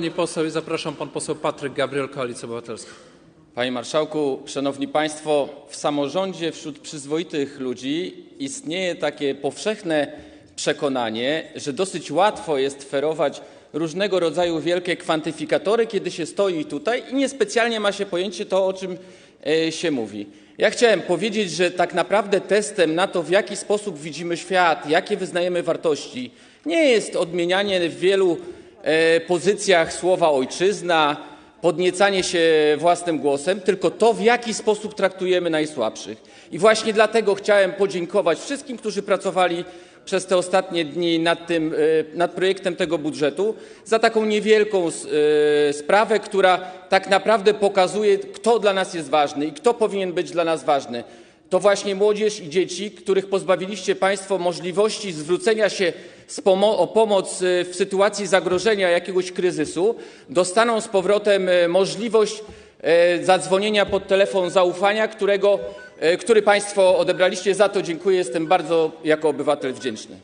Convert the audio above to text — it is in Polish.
Pani poseł i zapraszam pan poseł Patryk Gabriel, Koalicja Obywatelska. Panie Marszałku, Szanowni Państwo, w samorządzie wśród przyzwoitych ludzi istnieje takie powszechne przekonanie, że dosyć łatwo jest ferować różnego rodzaju wielkie kwantyfikatory, kiedy się stoi tutaj i niespecjalnie ma się pojęcie to, o czym e, się mówi. Ja chciałem powiedzieć, że tak naprawdę testem na to, w jaki sposób widzimy świat, jakie wyznajemy wartości, nie jest odmienianie wielu pozycjach słowa ojczyzna, podniecanie się własnym głosem, tylko to, w jaki sposób traktujemy najsłabszych. I właśnie dlatego chciałem podziękować wszystkim, którzy pracowali przez te ostatnie dni nad, e, projektem tego budżetu, za taką niewielką e, sprawę, która tak naprawdę pokazuje, kto dla nas jest ważny i kto powinien być dla nas ważny. To właśnie młodzież i dzieci, których pozbawiliście Państwo możliwości zwrócenia się o pomoc e, w sytuacji zagrożenia jakiegoś kryzysu, dostaną z powrotem e, możliwość e, zadzwonienia pod telefon zaufania, który Państwo odebraliście. Za to dziękuję. Jestem bardzo jako obywatel wdzięczny.